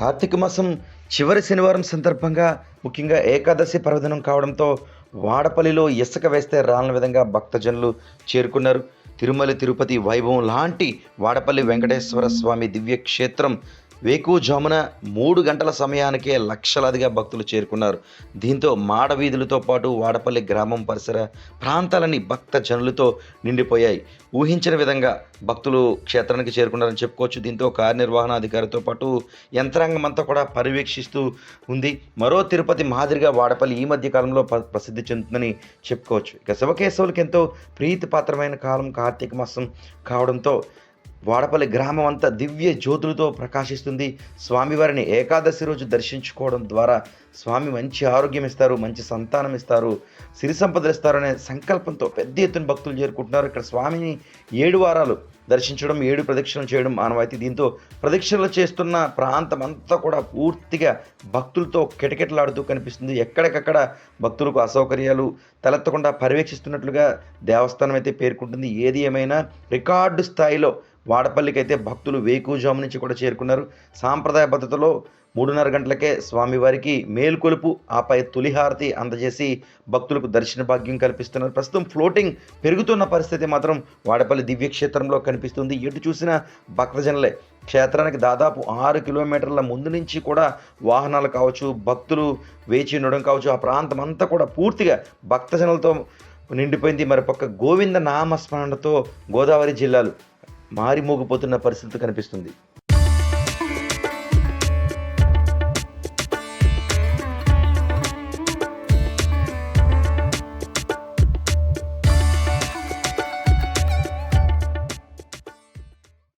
కార్తీక మాసం చివరి శనివారం సందర్భంగా ముఖ్యంగా ఏకాదశి పర్వదినం కావడంతో వాడపల్లిలో ఇసుక వేస్తే రాలని విధంగా భక్తజనులు చేరుకున్నారు. తిరుమల తిరుపతి వైభవం లాంటి వాడపల్లి వెంకటేశ్వర స్వామి దివ్య క్షేత్రం వేకుజామున మూడు గంటల సమయానికే లక్షలాదిగా భక్తులు చేరుకున్నారు. దీంతో మాడవీధులతో పాటు వాడపల్లి గ్రామం పరిసర ప్రాంతాలన్నీ భక్త జనులతో నిండిపోయాయి. ఊహించిన విధంగా భక్తులు క్షేత్రానికి చేరుకున్నారని చెప్పుకోవచ్చు. దీంతో కార్యనిర్వహణ అధికారితో పాటు యంత్రాంగం అంతా కూడా పర్యవేక్షిస్తూ ఉంది. మరో తిరుపతి మాదిరిగా వాడపల్లి ఈ మధ్య కాలంలో ప్రసిద్ధి చెందుతుందని చెప్పుకోవచ్చు. ఇక శివకేశవులకి ఎంతో ప్రీతిపాత్రమైన కాలం కార్తీక మాసం కావడంతో వాడపల్లి గ్రామం అంతా దివ్య జ్యోతులతో ప్రకాశిస్తుంది. స్వామివారిని ఏకాదశి రోజు దర్శించుకోవడం ద్వారా స్వామి మంచి ఆరోగ్యం ఇస్తారు మంచి సంతానం ఇస్తారు సిరి సంపదలు ఇస్తారు అనే సంకల్పంతో పెద్ద ఎత్తున భక్తులు చేరుకుంటున్నారు. ఇక్కడ స్వామిని ఏడు వారాలు దర్శించడం ఏడు ప్రదక్షిణలు చేయడం మానవాయితీ. దీంతో ప్రదక్షిణలు చేస్తున్న ప్రాంతం అంతా కూడా పూర్తిగా భక్తులతో కిటకిటలాడుతూ కనిపిస్తుంది. ఎక్కడికక్కడ భక్తులకు అసౌకర్యాలు తలెత్తకుండా పర్యవేక్షిస్తున్నట్లుగా దేవస్థానం అయితే పేర్కొంటుంది. ఏది ఏమైనా రికార్డు స్థాయిలో వాడపల్లికి అయితే భక్తులు వేకుజాము నుంచి కూడా చేరుకున్నారు. సాంప్రదాయ పద్ధతిలో మూడున్నర గంటలకే స్వామివారికి మేల్కొలుపు ఆపై తొలిహారతి అందజేసి భక్తులకు దర్శన భాగ్యం కల్పిస్తున్నారు. ప్రస్తుతం ఫ్లోటింగ్ పెరుగుతున్న పరిస్థితి మాత్రం వాడపల్లి దివ్యక్షేత్రంలో కనిపిస్తుంది. ఎటు చూసినా భక్తజనులే. క్షేత్రానికి దాదాపు ఆరు కిలోమీటర్ల ముందు నుంచి కూడా వాహనాలు కావచ్చు భక్తులు వేచి ఉండడం కావచ్చు ఆ ప్రాంతం అంతా కూడా పూర్తిగా భక్తజనులతో నిండిపోయింది. మరి పక్క గోవింద నామస్మరణతో గోదావరి జిల్లాలు మారిమోగిపోతున్న పరిస్థితి కనిపిస్తుంది.